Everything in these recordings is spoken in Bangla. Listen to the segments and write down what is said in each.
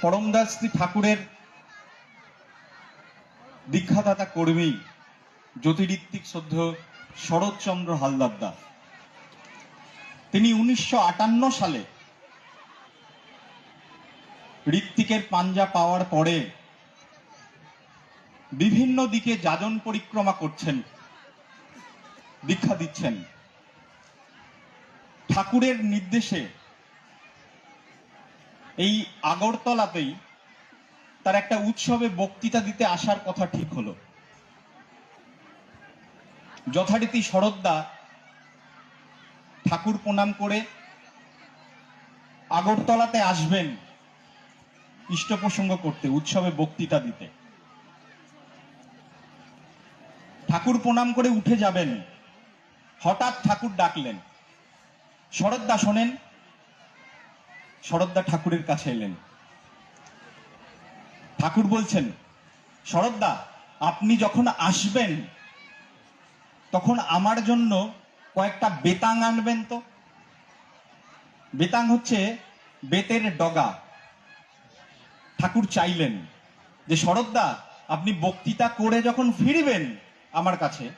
পরমদাস শ্রী ঠাকুরের দীক্ষাদাতা কর্মী জ্যোতিরিত্বিক শ্রদ্ধ শরৎচন্দ্র হালদার দা তিনি উনিশশো আটান্ন সালে ঋত্বিকের পাঞ্জা পাওয়ার পরে বিভিন্ন দিকে যাজন পরিক্রমা করছেন, দীক্ষা দিচ্ছেন। ঠাকুরের নির্দেশে এই আগরতলাতেই তার একটা উৎসবে বক্তৃতা দিতে আসার কথা ঠিক হলো। যথারীতি শরদ্দা ঠাকুর প্রণাম করে আগরতলাতে আসবেন ইষ্ট প্রসঙ্গ করতে, উৎসবে বক্তৃতা দিতে। ঠাকুর প্রণাম করে উঠে যাবেন। হঠাৎ ঠাকুর ডাকলেন। শরদ্দা শোনেন শরদ্দা ঠাকুরের কাছে এলেন। ঠাকুর বলছেন শরদ্দা আপনি যখন আসবেন, তখন আমার জন্য কয়েকটা বেতাং আনবেন তো? বেতাং হচ্ছে বেতের ডগা। ঠাকুর চাইলেন যে শরদ্দা আপনি বক্তৃতা করে যখন ফিরবেন আমার কাছে,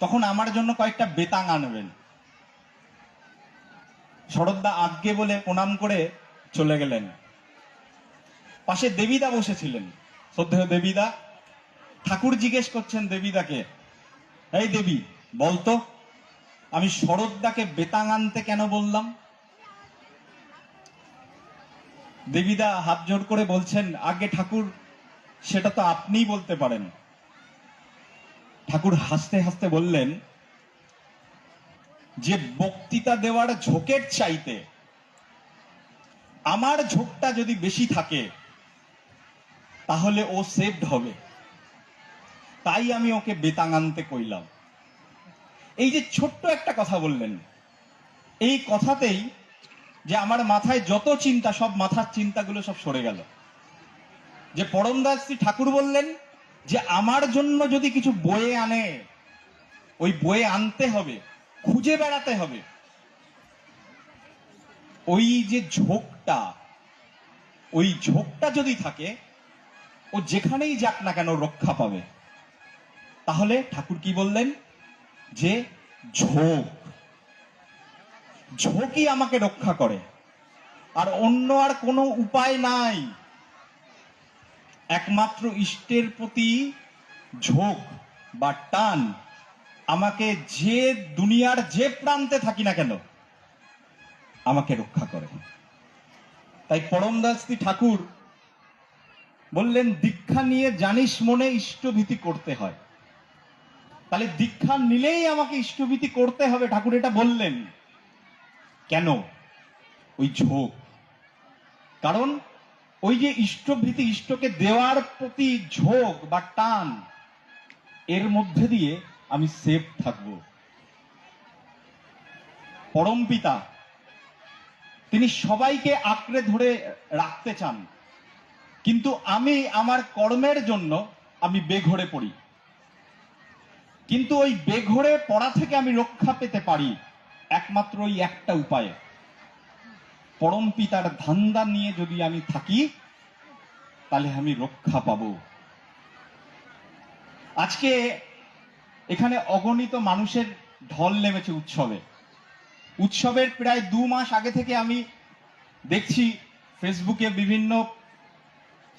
তখন আমার জন্য কয়েকটা বেতাং আনবেন। শরদ্দা আজ্ঞে বলে প্রণাম করে চলে গেলেন। পাশে দেবীদা বসেছিলেন। শ্রদ্ধেয় দেবীদা, ঠাকুর জিজ্ঞেস করছেন দেবীদাকে, এই দেবী, বলতো, আমি শরদ্দাকে বেতাং আনতে কেন বললাম? দেবীদা হাত জোর করে বলছেন আগে ঠাকুর, সেটা তো আপনিই বলতে পারেন। ঠাকুর হাসতে হাসতে বললেন যে বক্তৃতা দেওয়ার ঝোঁকের চাইতে আমার ঝোঁকটা যদি বেশি থাকে, তাহলে ও সেভড হবে। তাই আমি ওকে বেতাং আনতে কইলাম। এই যে ছোট্ট একটা কথা বললেন, এই কথাতেই যে আমার মাথায় যত চিন্তা, সব মাথার চিন্তাগুলো সব সরে গেল। যে পরমদাস শ্রী ঠাকুর বললেন যে, আমার জন্য যদি কিছু বয়ে আনে, ওই বয়ে আনতে হবে খুঁজে বেড়াতে হবে। ওই যে ঝোঁকটা, ওই ঝোঁকটা যদি থাকে, ও যেখানেই যাক না কেন রক্ষা পাবে। তাহলে ঠাকুর কি বললেন? যে ঝোঁক, ঝোঁকই আমাকে রক্ষা করে। আর অন্য আর কোনো উপায় নাই। একমাত্র ইষ্টের প্রতি ঝোঁক বা টান আমাকে যে দুনিয়ার যে প্রান্তে থাকি না কেন, আমাকে রক্ষা করে। তাই পরমদাসী ঠাকুর বললেন, দীক্ষা নিয়ে জানিস মনে ইষ্টভীতি করতে হয়। তাহলে দীক্ষা নিলেই আমাকে ইষ্টভীতি করতে হবে, ঠাকুর এটা বললেন। কেন? ওই ঝোঁক। কারণ ওই যে ইষ্টভীতি, ইষ্টকে দেওয়ার প্রতি ঝোঁক বা টান, এর মধ্যে দিয়ে আমি সেফ থাকব। পরম পিতা, তিনি সবাইকে আঁকড়ে ধরে রাখতে চান, কিন্তু আমি আমার কর্মের জন্য আমি বেঘরে পড়ি। কিন্তু ওই বেঘরে পড়া থেকে আমি রক্ষা পেতে পারি একমাত্র ওই একটা উপায়ে। পরম পিতার ধান্দা নিয়ে যদি আমি থাকি, তাহলে আমি রক্ষা পাবো। আজকে এখানে অগণিত মানুষের ঢল নেমেছে উৎসবে। উৎসবের প্রায় দু মাস আগে থেকে আমি দেখছি ফেসবুকে বিভিন্ন,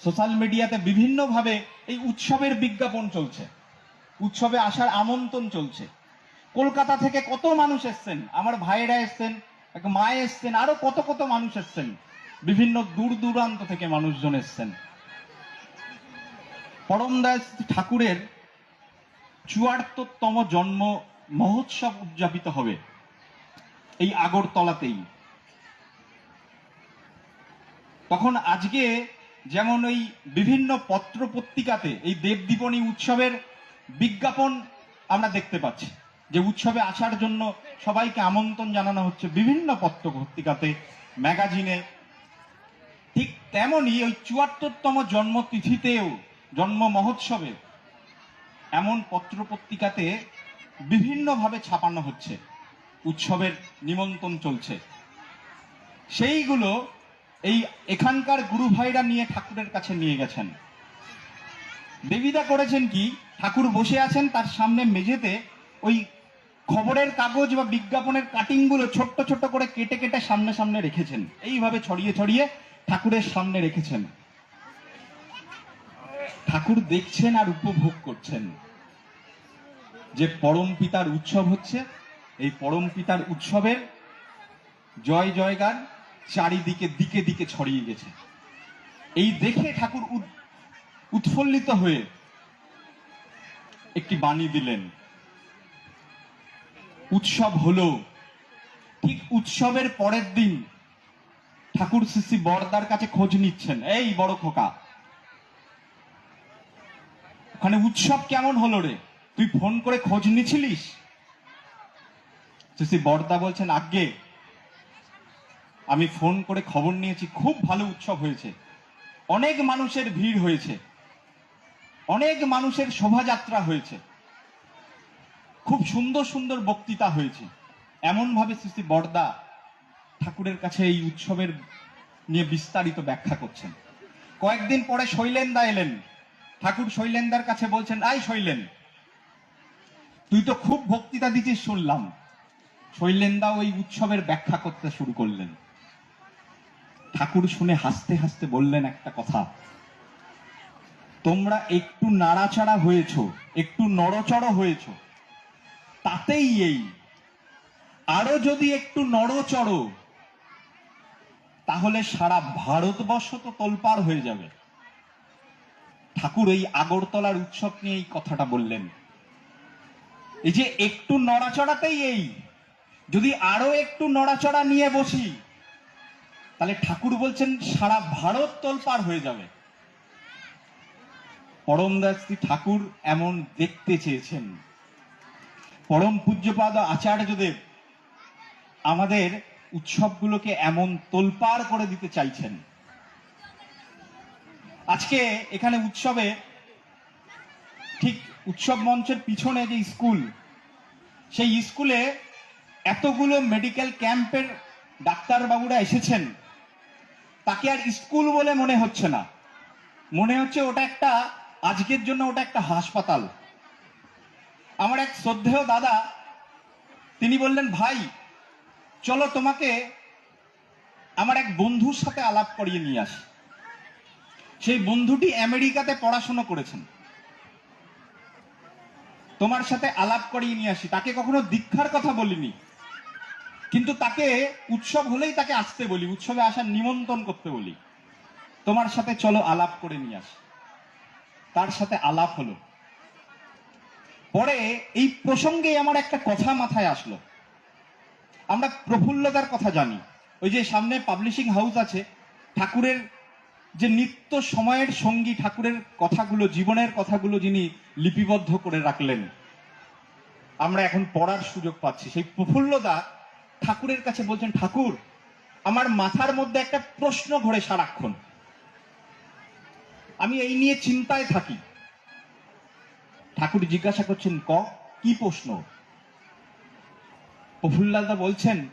সোশ্যাল মিডিয়াতে বিভিন্নভাবে এই উৎসবের বিজ্ঞাপন চলছে। উৎসবে আসার আমন্ত্রণ চলছে। কলকাতা থেকে কত মানুষ এসছেন? আমার ভাইয়েরা এসছেন, এক মা এসছেন, আরও কত কত মানুষ এসছেন। বিভিন্ন দূর দূরান্ত থেকে মানুষজন এসছেন। পরমদাস ঠাকুরের চুয়াত্তরতম জন্ম মহোৎসব উদযাপিত হবে এই আগরতলাতেই। তখন আজকে যেমন ওই বিভিন্ন পত্র পত্রিকাতে এই দেবদীপনী উৎসবের বিজ্ঞাপন আমরা দেখতে পাচ্ছি, যে উৎসবে আসার জন্য সবাইকে আমন্ত্রণ জানানো হচ্ছে বিভিন্ন পত্র পত্রিকাতে ম্যাগাজিনে। ঠিক তেমনই ওই চুয়াত্তরতম জন্মতিথিতেও, জন্ম মহোৎসবে এমন পত্র পত্রিকাতে বিভিন্নভাবে ছাপানো হচ্ছে। উৎসবের নিমন্ত্রণ চলছে। সেইগুলো এই এখানকার গুরু ভাইরা নিয়ে ঠাকুরের কাছে নিয়ে গেছেন। দেবীদা করেছেন কি? ঠাকুর বসে আছেন, তার সামনে মেঝেতে ওই খবরের কাগজ বা বিজ্ঞাপনের কাটিংগুলো ছোট্ট ছোট্ট করে কেটে কেটে সামনে সামনে রেখেছেন। এইভাবে ছড়িয়ে ছড়িয়ে ঠাকুরের সামনে রেখেছেন। ঠাকুর দেখছেন আর উপভোগ করছেন। যে পরম পিতার উৎসব হচ্ছে, এই পরম পিতার উৎসবের জয় জয়গান চারিদিকে দিকে দিকে ছড়িয়ে গেছে। এই দেখে ঠাকুর উৎ- উৎফুল্লিত হয়ে একটি বাণী দিলেন। উৎসব হলো, ঠিক উৎসবের পরের দিন ঠাকুর শ্রী বরদার কাছে খোঁজ নিচ্ছেন। এই বড় খোকা ওখানে উৎসব কেমন হলো রে? তুই ফোন করে খোঁজ নিছিলিস শ্রী বরদা বলছেন আগে আমি ফোন করে খবর নিয়েছি, খুব ভালো উৎসব হয়েছে। অনেক মানুষের ভিড় হয়েছে। অনেক মানুষের শোভাযাত্রা হয়েছে। খুব সুন্দর সুন্দর বক্তৃতা হয়েছে। এমন ভাবে শ্রী শ্রী বরদা ঠাকুরের কাছে এই উৎসবের নিয়ে বিস্তারিত ব্যাখ্যা করছেন। কয়েকদিন পরে শৈলেন্দা এলেন। ঠাকুর শৈলেন্দার কাছে বলছেন আই শৈলেন, তুই তো খুব বক্তৃতা দিচ্ছিস, শুনলাম। শৈলেন্দা ওই উৎসবের ব্যাখ্যা করতে শুরু করলেন। ঠাকুর শুনে হাসতে হাসতে বললেন একটা কথা, তোমরা একটু নাড়াচাড়া হয়েছ, একটু নড়চড় হয়েছ, তাতেই এই। আরও যদি একটু নড়চড়, তাহলে সারা ভারতবর্ষ তো তোলপাড় হয়ে যাবে। ঠাকুর এই আগরতলার উৎসব নিয়ে এই কথাটা বললেন। এই যে একটু নড়াচড়াতেই এই। যদি আরও একটু নড়াচড়া নিয়ে বসি, তাহলে ঠাকুর বলছেন সারা ভারত তোলপাড় হয়ে যাবে। পরমদাসী ঠাকুর এমন দেখতে চেয়েছেন। পরম পূজ্যপাদ আচার্যদেব আমাদের উৎসবগুলোকে এমন তোলপাড় করে দিতে চাইছেন। আজকে এখানে উৎসবে ঠিক উৎসব মঞ্চের পিছনে যে স্কুল, সেই স্কুলে এতগুলো মেডিকেল ক্যাম্পের ডাক্তারবাবুরা এসেছেন। তাকে আর স্কুল বলে মনে হচ্ছে না। মনে হচ্ছে ওটা একটা, আজকের জন্য ওটা একটা হাসপাতাল। আমার এক শ্রদ্ধেয় দাদা, তিনি বললেন, ভাই, চলো তোমাকে আমার এক বন্ধুর সাথে আলাপ করিয়ে নিয়ে আসি। সেই বন্ধুটি আমেরিকাতে পড়াশোনা করেছেন। তোমার সাথে আলাপ করিয়ে নিয়ে আসি। তাকে কখনো দীক্ষার কথা বলিনি। কিন্তু তাকে উৎসব হলেই তাকে আসতে বলি, উৎসবে আসার নিমন্ত্রণ করতে বলি। তোমার সাথে চলো আলাপ করে নিয়ে আসি। তার সাথে আলাপ হলো। পরে এই প্রসঙ্গে আমার একটা কথা মাথায় আসলো। আমরা প্রফুল্লতার কথা জানি। ওই যে সামনে পাবলিশিং হাউস আছে, ঠাকুরের যে নিত্য সময়ের সঙ্গী ঠাকুরের কথাগুলো, জীবনের কথাগুলো যিনি লিপিবদ্ধ করে রাখলেন, আমরা এখন পড়ার সুযোগ পাচ্ছি। সেই প্রফুল্লদা ঠাকুরের কাছে বলছেন, ঠাকুর, আমার মাথার মধ্যে একটা প্রশ্ন ঘোরে সারাক্ষণ। আমি এই নিয়ে চিন্তায় থাকি। ঠাকুর জিজ্ঞাসা করছেন, ক, কি প্রশ্ন? প্রফুল্লাদা বলছেন,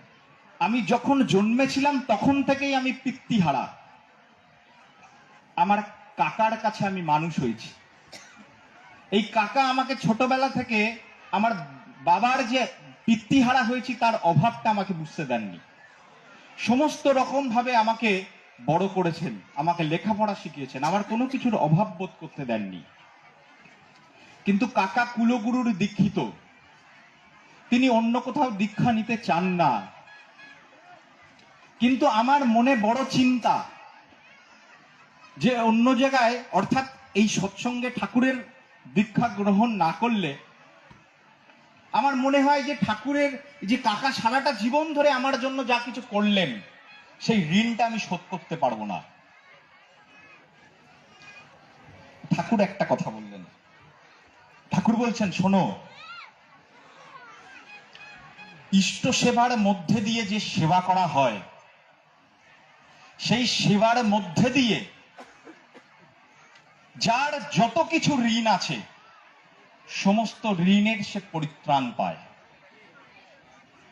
আমি যখন জন্মেছিলাম তখন থেকেই আমি পিত্তিহারা আমার কাকার কাছে আমি মানুষ হয়েছি। এই কাকা আমাকে ছোটবেলা থেকে আমার বাবার যে পিত্তিহারা হয়েছি, তার অভাবটা আমাকে বুঝতে দেননি। সমস্ত রকম ভাবে আমাকে বড় করেছেন, আমাকে লেখাপড়া শিখিয়েছেন, আমার কোনো কিছুর অভাব বোধ করতে দেননি। কিন্তু কাকা কুলগুরুর দীক্ষিত। তিনি অন্য কোথাও দীক্ষা নিতে চান না। কিন্তু আমার মনে বড় চিন্তা যে অন্য জায়গায়, অর্থাৎ এই সৎসঙ্গে ঠাকুরের দীক্ষা গ্রহণ না করলে, আমার মনে হয় যে ঠাকুরের যে কাকা সারাটা জীবন ধরে আমার জন্য যা কিছু করলেন, সেই ঋণটা আমি শোধ করতে পারব না। ঠাকুর একটা কথা বললেন। ঠাকুর বলছেন, শোনো, ইষ্ট সেবার মধ্যে দিয়ে যে সেবা করা হয়, সেই সেবার মধ্যে দিয়ে যার যত কিছু ঋণ আছে, সমস্ত ঋণের সে পরিত্রাণ পায়।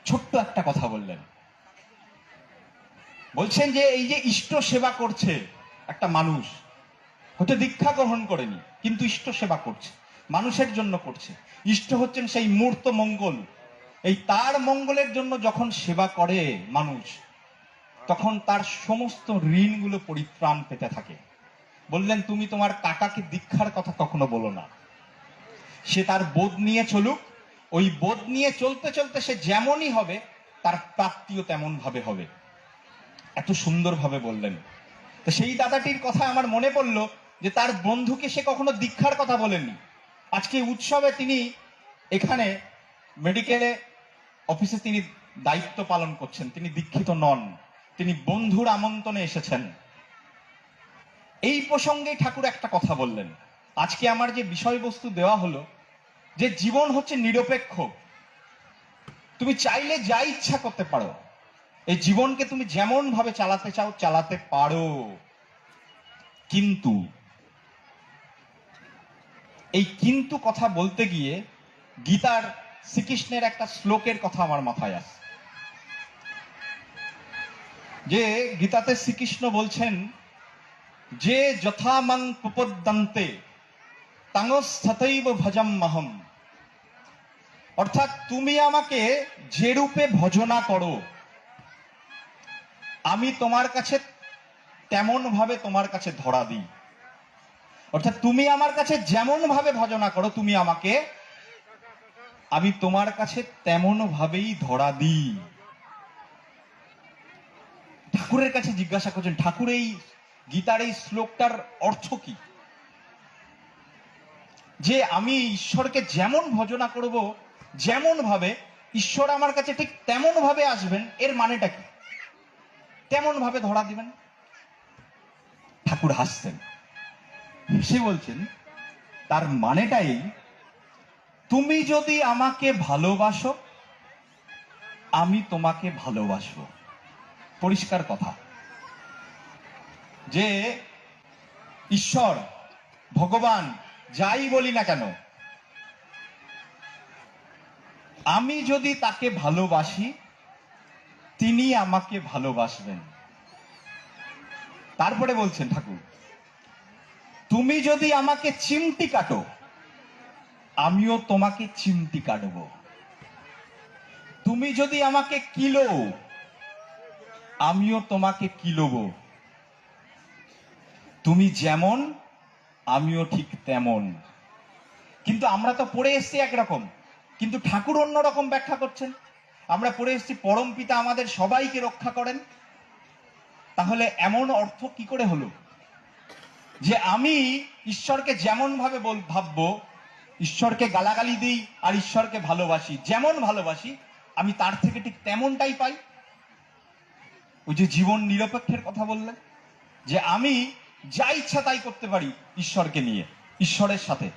ছোট্ট একটা কথা বললেন। বলছেন যে এই যে ইষ্ট সেবা করছে একটা মানুষ, হয়তো দীক্ষা গ্রহণ করেনি, কিন্তু ইষ্ট সেবা করছে, মানুষের জন্য করছে। ইষ্ট হচ্ছেন সেই মূর্ত মঙ্গল। এই তার মঙ্গলের জন্য যখন সেবা করে মানুষ, তখন তার সমস্ত ঋণগুলো পরিত্রাণ পেতে থাকে। বললেন, তুমি তোমার কাকাকে দীক্ষার কথা কখনো বলো না। সে তার বোধ নিয়ে চলুক। ওই বোধ নিয়ে চলতে চলতে সে যেমনই হবে, তার প্রাপ্তিও তেমন ভাবে হবে। এত সুন্দরভাবে বললেন। তো সেই দাদাটির কথা আমার মনে পড়ল যে, তার বন্ধুকে সে কখনো দীক্ষার কথা বলেননি আজকে উৎসবে তিনি এখানে মেডিকেলে অফিসে তিনি দায়িত্ব পালন করছেন। তিনি দীক্ষিত নন। তিনি বন্ধুর আমন্ত্রণে এসেছেন। এই প্রসঙ্গে ঠাকুর একটা কথা বললেন। আজকে আমার যে বিষয়বস্তু দেওয়া হলো, যে জীবন হচ্ছে নিরপেক্ষ। তুমি চাইলে যা ইচ্ছা করতে পারো। এই জীবনকে তুমি যেমন ভাবে চালাতে চাও, চালাতে পারো। কিন্তু, এই কিন্তু কথা বলতে গিয়ে গীতার শ্রীকৃষ্ণের একটা শ্লোকের কথা আমার মাথায় আসে যে গীতাতে শ্রীকৃষ্ণ বলছেন যে যথামাং প্রপদ্যন্তে তাঙস্থতৈব ভজম মহম। অর্থাৎ তুমি আমাকে যে রূপে ভজনা করো, আমি তোমার কাছে তেমন ভাবে তোমার কাছে ধরা দিই। অর্থাৎ তুমি আমার কাছে যেমন ভাবে ভজনা করো, তুমি আমাকে, আমি তোমার কাছে তেমন ভাবেই ধরা দিই। ঠাকুরের কাছে জিজ্ঞাসা করছেন, ঠাকুর, এই গীতার এই শ্লোকটার অর্থ কি? যে আমি ঈশ্বরকে যেমন ভজনা করব যেমন ভাবে ঈশ্বর আমার কাছে ঠিক তেমন ভাবে আসবেন, এর মানেটা কি? তেমন ভাবে ধরা দিবেন? ঠাকুর হাসছেন। সে বলছেন, তার মানেটা এই, তুমি যদি আমাকে ভালোবাসো, আমি তোমাকে ভালোবাসবো। পরিষ্কার কথা। যে ঈশ্বর, ভগবান যাই বলি না কেন, আমি যদি তাকে ভালোবাসি, তিনি আমাকে ভালোবাসবেন। তারপরে বলছেন ঠাকুর, তুমি যদি আমাকে চিমটি কাটো, আমিও তোমাকে চিমটি কাটব। তুমি যদি আমাকে কিলো, আমিও তোমাকে কিলোব। তুমি যেমন, আমিও ঠিক তেমন। কিন্তু আমরা তো পড়ে এসছি একরকম। কিন্তু ঠাকুর অন্যরকম ব্যাখ্যা করছেন। আমরা পড়ে এসছি পরম পিতা আমাদের সবাইকে রক্ষা করেন। তাহলে এমন অর্থ কি করে হলো? যে আমি ঈশ্বরকে যেমন ভাবে বল, ভাববো, ঈশ্বরকে গালাগালি দিই আর ঈশ্বরকে ভালোবাসি, যেমন ভালোবাসি, আমি তার থেকে ঠিক তেমনটাই পাই। ওই যে জীবন নিরপেক্ষের কথা বললেন, যে আমি যা ইচ্ছা তাই করতে পারি ঈশ্বরকে নিয়ে, ঈশ্বরের সাথে।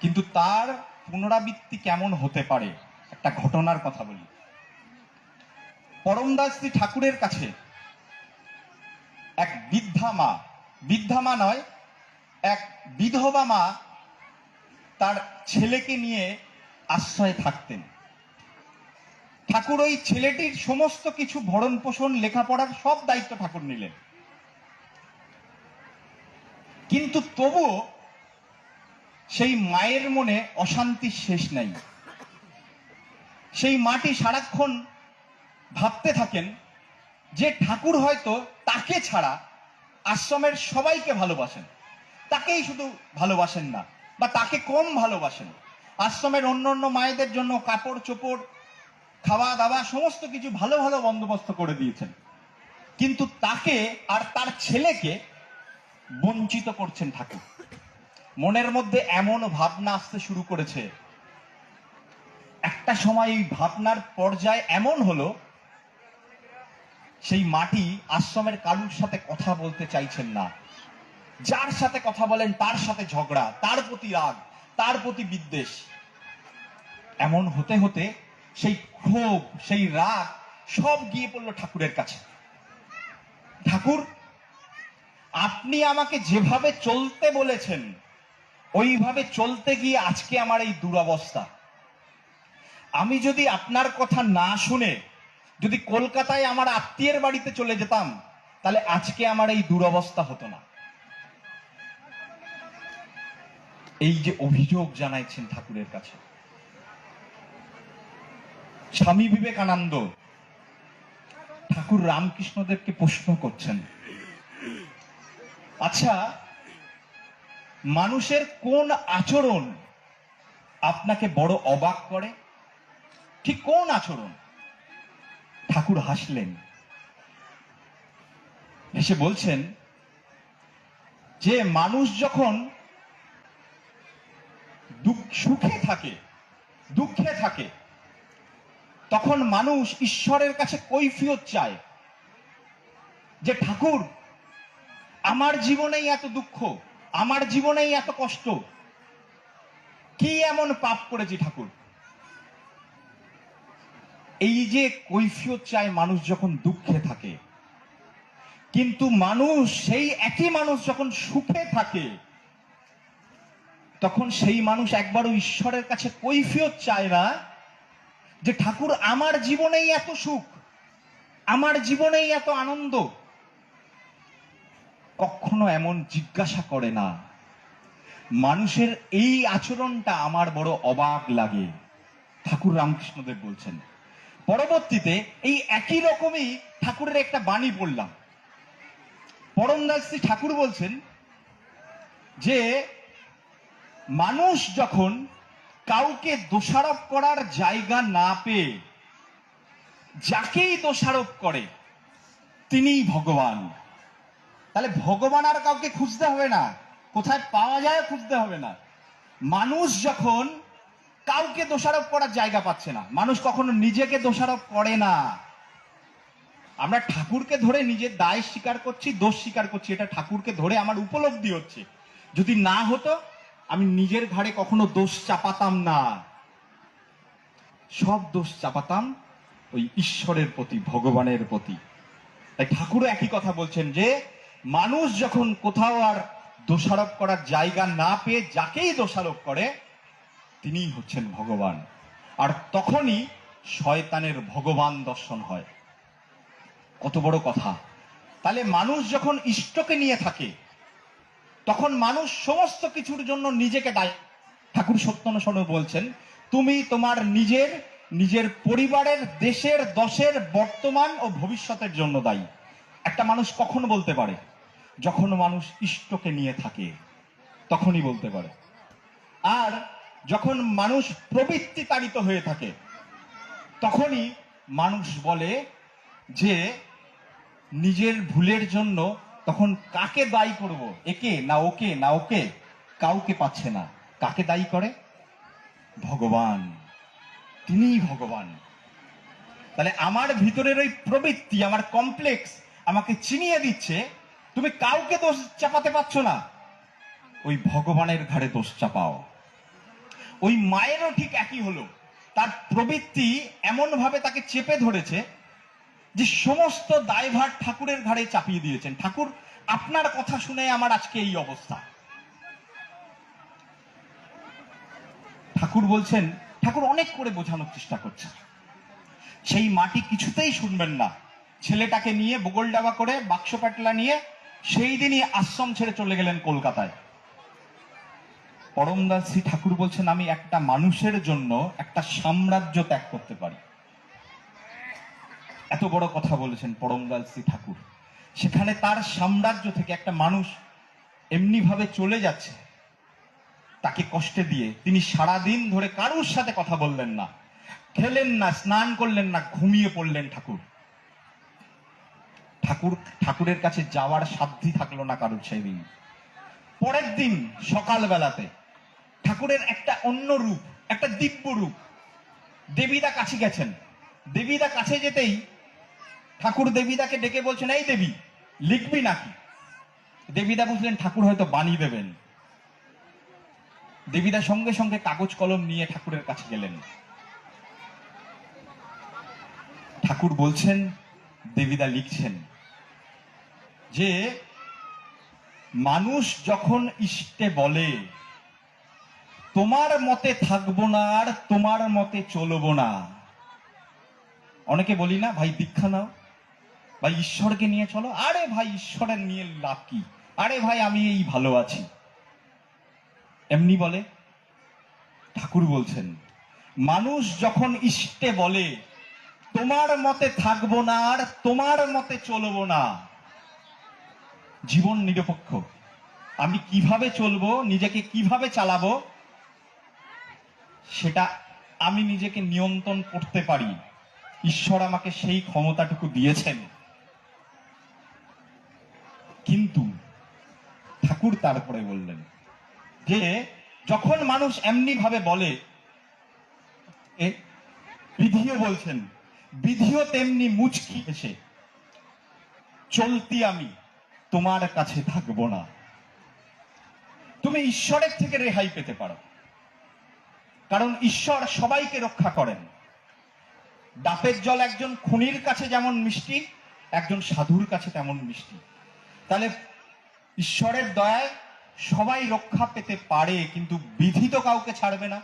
কিন্তু তার পুনরাবৃত্তি কেমন হতে পারে, একটা ঘটনার কথা বলি। পরমদাসজি ঠাকুরের কাছে এক বৃদ্ধা মা বৃদ্ধা মা নয়, এক বিধবা মা তার ছেলেকে নিয়ে আশ্রয়ে থাকতেন। ঠাকুর ওই ছেলেটির সমস্ত কিছু ভরণ পোষণ লেখাপড়ার সব দায়িত্ব ঠাকুর নিলেন। কিন্তু তবুও সেই মায়ের মনে অশান্তির শেষ নাই। সেই মাটি সারাক্ষণ ভাবতে থাকেন, যে ঠাকুর হয়তো তাকে ছাড়া আশ্রমের সবাইকে ভালোবাসেন। তাকেই শুধু ভালোবাসেন না, বা তাকে কম ভালোবাসেন। আশ্রমের অন্য অন্য মায়েদের জন্য কাপড়, চোপড় খাওয়া দাওয়া সমস্ত কিছু ভালো ভালো বন্দোবস্ত করে দিয়েছেন। কিন্তু তাকে আর তার ছেলেকে বঞ্চিত করছেন ঠাকুর। মনের মধ্যে এমন ভাবনা আসতে শুরু করেছে। একটা সময় এই ভাবনার পর্যায়ে এমন হলো, সেই মাটি আশ্রমের কারুর সাথে কথা বলতে চাইছেন না। যার সাথে কথা বলেন, তার সাথে ঝগড়া, তার প্রতি রাগ, তার প্রতি বিদ্বেষ। এমন হতে হতে সেই ক্ষোভ, সেই রাগ সব গিয়ে পড়ল ঠাকুরের কাছে। ঠাকুর আপনি আমাকে যেভাবে চলতে বলেছেন, ওইভাবে চলতে গিয়ে আজকে আমার এই দুরবস্থা। আমি যদি আপনার কথা না শুনে, যদি কলকাতায় আমার আত্মীয়ের বাড়িতে চলে যেতাম, তাহলে আজকে আমার এই দুরবস্থা হতো না। এই যে অভিযোগ জানাইছেন ঠাকুরের কাছে। স্বামী বিবেকানন্দ, ঠাকুর রামকৃষ্ণদেবকে প্রশ্ন করছেন আচ্ছা মানুষের কোন আচরণ আপনাকে বড় অবাক করে? ঠিক কোন আচরণ? ঠাকুর হাসলেন। হেসে বলছেন, যে মানুষ যখন সুখে থাকে, দুঃখে থাকে, তখন মানুষ ঈশ্বরের কাছে কৈফিয়ত চায় যে, ঠাকুর আমার জীবনেই এত দুঃখ, আমার জীবনেই এত কষ্ট। কি এমন পাপ করেছি ঠাকুর? এই যে কৈফিয়ত চায় মানুষ যখন দুঃখে থাকে, কিন্তু মানুষ সেই একই মানুষ যখন সুখে থাকে, তখন সেই মানুষ একবারও ঈশ্বরের কাছে কৈফিয়ত চায় না যে ঠাকুর, আমার জীবনেই এত সুখ, আমার জীবনেই এত আনন্দ। কখনো এমন জিজ্ঞাসা করে না। মানুষের এই আচরণটা আমার বড় অবাক লাগে, ঠাকুর রামকৃষ্ণদেব বলছেন। পরবর্তীতে এই একই রকমই ঠাকুরের একটা বাণী পড়লাম। পরমদাসী ঠাকুর বলছেন যে, মানুষ যখন কাউকে দোষারোপ করার জায়গা না পেয়ে যাকেই দোষারোপ করে, তিনিই ভগবান। তাহলে ভগবান আর কাউকে খুঁজতে হবে না। কোথায় পাওয়া যায় খুঁজতে হবে না। মানুষ যখন কাউকে দোষারোপ করার জায়গা পাচ্ছে না, মানুষ কখনো নিজেকে দোষারোপ করে না। আমরা ঠাকুরকে ধরে নিজের দায় স্বীকার করছি, দোষ স্বীকার করছি, এটা ঠাকুরকে ধরে আমার উপলব্ধি হচ্ছে। যদি না হতো, আমি নিজের ঘাড়ে কখনো দোষ চাপাতাম না। সব দোষ চাপাতাম ওই ঈশ্বরের প্রতি, ভগবানের প্রতি। তাই ঠাকুরও একই কথা বলছেন যে মানুষ যখন কোথাও আর দোষারোপ করার জায়গা না পেয়ে যাকেই দোষারোপ করে, তিনিই হচ্ছেন ভগবান। আর তখনই শয়তানের ভগবান দর্শন হয়। কত বড় কথা। তাহলে মানুষ যখন ইষ্টকে নিয়ে থাকে, তখন মানুষ সমস্ত কিছুর জন্য নিজেকে দায়ী। ঠাকুর সত্যানুসরণ বলছেন, তুমি তোমার নিজের নিজের পরিবারের দেশের, দশের, বর্তমান ও ভবিষ্যতের জন্য দায়ী। একটা মানুষ কখন বলতে পারে? যখন মানুষ ইষ্টকে নিয়ে থাকে, তখনই বলতে পারে। আর যখন মানুষ প্রবৃত্তি তাড়িত হয়ে থাকে, তখনই মানুষ বলে যে, নিজের ভুলের জন্য তখন কাকে দায়ী করব? একে না ওকে না ওকে? কাউকে পাচ্ছে না। কাকে দায়ী করে? ভগবান। তিনিই ভগবান। তাহলে আমার ভিতরের ওই প্রবৃত্তি, আমার কমপ্লেক্স আমাকে চিনিয়ে দিচ্ছে তুমি কাউকে দোষ চাপাতে পারছ না। ওই ভগবানের ঘাড়ে দোষ চাপাও। ওই মায়েরও ঠিক একই হলো। তার প্রবৃত্তি এমন ভাবে তাকে চেপে ধরেছে যে সমস্ত দায়ভার ঠাকুরের ঘাড়ে চাপিয়ে দিয়েছেন। ঠাকুর, আপনার কথা শুনে আমার আজকে এই অবস্থা। ঠাকুর বলছেন, ঠাকুর অনেক করে বোঝানোর চেষ্টা করছে। সেই মাটি কিছুতেই শুনবেন না। ছেলেটাকে নিয়ে বগল ডাবা করে বাক্স প্যাটলা নিয়ে সেই দিনই আশ্রম ছেড়ে চলে গেলেন কলকাতায়। পরমদাস শ্রী ঠাকুর বলছেন, আমি একটা মানুষের জন্য একটা সাম্রাজ্য ত্যাগ করতে পারি। এত বড় কথা বলেছেন পরমদাস শ্রী ঠাকুর। সেখানে তার সাম্রাজ্য থেকে একটা মানুষ এমনি ভাবে চলে যাচ্ছে। তাকে কষ্টে দিয়ে তিনি সারা দিন ধরে কারুর সাথে কথা বললেন না। খেলেন না, স্নান করলেন না, ঘুমিয়ে পড়লেন ঠাকুর। ঠাকুর, ঠাকুরের কাছে যাওয়ার সাধ্যি থাকল না কারুর সেই দিন। পরের দিন সকাল বেলাতে ঠাকুরের একটা অন্য রূপ, একটা দিব্য রূপ। দেবীদা কাছে গেছেন। দেবীদা কাছে যেতেই ঠাকুর দেবীদাকে ডেকে বলছেন, এই দেবী, লিখবি নাকি? দেবীদা বুঝলেন ঠাকুর হয়তো বাণী দেবেন। দেবীদা সঙ্গে সঙ্গে কাগজ কলম নিয়ে ঠাকুরের কাছে গেলেন। ঠাকুর বলছেন, দেবীদা লিখছেন। যে মানুষ যখন ইষ্টে বলে, তোমার মতে থাকব না আর তোমার মতে চলবো না। অনেকে বলি না, ভাই দীক্ষা নাও। ভাই, ঈশ্বরকে নিয়ে চলো। আরে ভাই, ঈশ্বরের নিয়ে লাভ কি? আরে ভাই, আমি এই ভালো আছি। এমনি বলে, ঠাকুর বলছেন, মানুষ যখন ইষ্টে বলে, তোমার মতে থাকব না আর তোমার মতে চলবো না। জীবন নিরপেক্ষ। আমি কীভাবে চলবো, নিজেকে কীভাবে চালাবো, সেটা আমি নিজেকে নিয়ন্ত্রণ করতে পারি। ঈশ্বর আমাকে সেই ক্ষমতাটুকু দিয়েছেন। কিন্তু ঠাকুর তারপরে বললেন যে, যখন মানুষ এমনি ভাবে বলে বিধিও বলছেন, বিধিও তেমনি মুচকি এসে চলতি আমি তোমার কাছে থাকব না। তুমি ঈশ্বরের থেকে রেহাই পেতে পারো। কারণ ঈশ্বর সবাইকে রক্ষা করেন। ডাবের জল একজন খুনির কাছে যেমন মিষ্টি, একজন সাধুর কাছে তেমন মিষ্টি। তাহলে ঈশ্বরের দয়ায় সবাই রক্ষা পেতে পারে, কিন্তু বিধি তো কাউকে ছাড়বে না।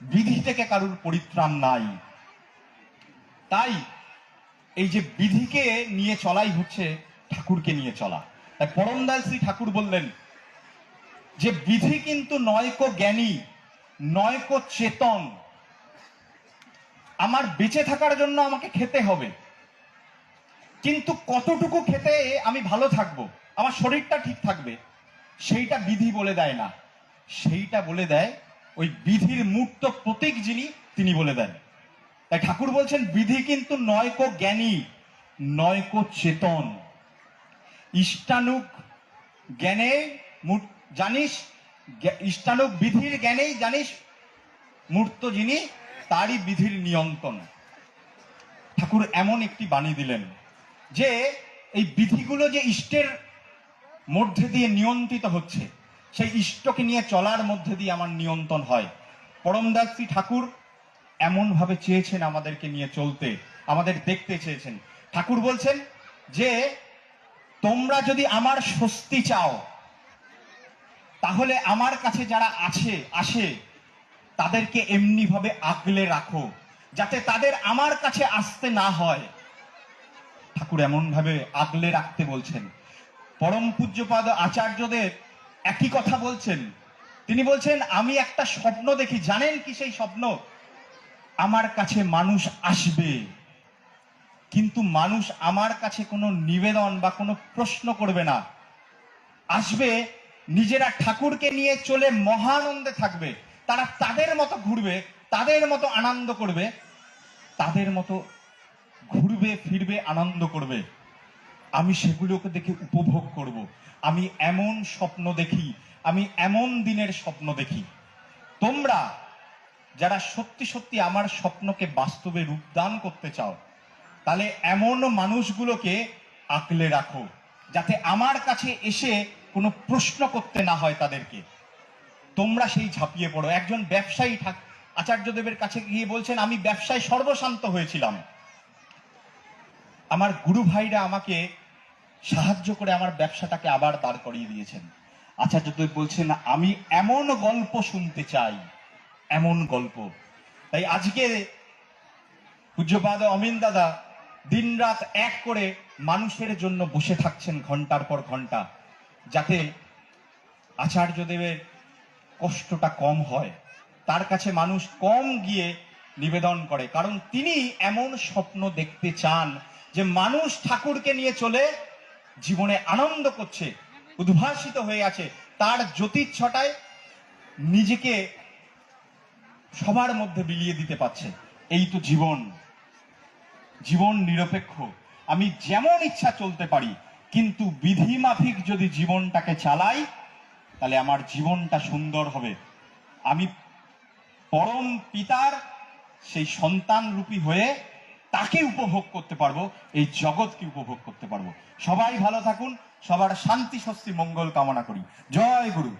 বিধি থেকে কারুর পরিত্রাণ নাই। তাই এই যে বিধিকে নিয়ে চলাই হচ্ছে ঠাকুরকে নিয়ে চলা। তাই পরমদাল শ্রী ঠাকুর বললেন, যে বিধি কিন্তু নয়কো জ্ঞানী, নয়কো চেতন। আমার বেঁচে থাকার জন্য আমাকে খেতে হবে। কিন্তু কতটুকু খেতে আমি ভালো থাকব? আমার শরীরটা ঠিক থাকবে। সেইটা বিধি বলে দেয় না। সেইটা বলে দেয় ওই বিধির মূর্ত প্রতীক যিনি, তিনি বলে দেন। তাই ঠাকুর বলছেন, বিধি কিন্তু নয়কো জ্ঞানী, নয়কো চেতন। ইষ্টানুক জ্ঞানে জানিস ইষ্টানুক বিধির জ্ঞানেই জানিস মূর্ত যিনি, তারই বিধির নিয়ন্ত্রণ। ঠাকুর এমন একটি বাণী দিলেন যে, এই বিধিগুলো যে ইষ্টের মধ্যে দিয়ে নিয়ন্ত্রিত হচ্ছে, সেই ইষ্টকে নিয়ে চলার মধ্যে দিয়ে আমার নিয়ন্ত্রণ হয়। পরমদাস শ্রী ঠাকুর এমন ভাবে চেয়েছেন আমাদেরকে নিয়ে চলতে, আমাদের দেখতে চেয়েছেন। ঠাকুর বলছেন যে তোমরা যদি আমার স্বস্তি চাও, তাহলে আমার কাছে যারা আছে, আসে, তাদেরকে এমনি ভাবে আগলে রাখো, যাতে তাদের আমার কাছে আসতে না হয়। ঠাকুর এমন ভাবে আগলে রাখতে বলছেন। পরম পূজ্যপাদ আচার্যদের একই কথা বলছেন। তিনি বলছেন, আমি একটা স্বপ্ন দেখি। জানেন কি সেই স্বপ্ন? আমার কাছে মানুষ আসবে। কিন্তু মানুষ আমার কাছে কোনো নিবেদন বা কোনো প্রশ্ন করবে না। আসবে, নিজেরা ঠাকুরকে নিয়ে চলে মহানন্দে থাকবে। তারা তাদের মতো ঘুরবে, তাদের মতো আনন্দ করবে, তাদের মতো ঘুরবে, ফিরবে, আনন্দ করবে। আমি সেগুলোকে দেখে উপভোগ করব। আমি এমন স্বপ্ন দেখি, আমি এমন দিনের স্বপ্ন দেখি। তোমরা যারা সত্যি সত্যি আমার স্বপ্নকে বাস্তবে রূপদান করতে চাও তাহলে এমন মানুষগুলোকে আঁকলে রাখো, যাতে আমার কাছে এসে কোনো প্রশ্ন করতে না হয় তাদেরকে। তোমরা সেই ঝাঁপিয়ে পড়ো। একজন ব্যবসায়ী ঠাক আচার্যদেবের কাছে গিয়ে বলছেন, আমি ব্যবসায় সর্বশান্ত হয়েছিলাম। আমার গুরু ভাইরা আমাকে সাহায্য করে আমার ব্যবসাটাকে আবার দাঁড় করিয়ে দিয়েছেন। আচার্যদেব বলছেন, আমি এমন গল্প শুনতে চাই, এমন গল্প। তাই আজকে পূজ্যপাদ অমিন দাদা দিনরাত এক করে মানুষের জন্য বসে থাকছেন ঘণ্টার পর ঘণ্টা, যাতে আচার্যদেবের কষ্টটা কম হয়। তার কাছে মানুষ কম গিয়ে নিবেদন করে, কারণ তিনি এমন স্বপ্ন দেখতে চান যে মানুষ ঠাকুরকে নিয়ে চলে জীবনে আনন্দ করছে, উদ্ভাসিত হয়ে আছে। তার জ্যোতিচ্ছটায় নিজেকে সবার মধ্যে বিলিয়ে দিতে পারছে। এই তো জীবন। জীবন নিরপেক্ষ। আমি যেমন ইচ্ছা চলতে পারি, কিন্তু বিধি মাফিক যদি জীবনটাকে চালাই, তাহলে আমার জীবনটা সুন্দর হবে। আমি পরম পিতার সেই সন্তান রূপী হয়ে তাকে উপভোগ করতে পারব, এই জগৎকে উপভোগ করতে পারব। সবাই ভালো থাকুন, সবার শান্তি, স্বস্তি, মঙ্গল কামনা করি। জয় গুরু।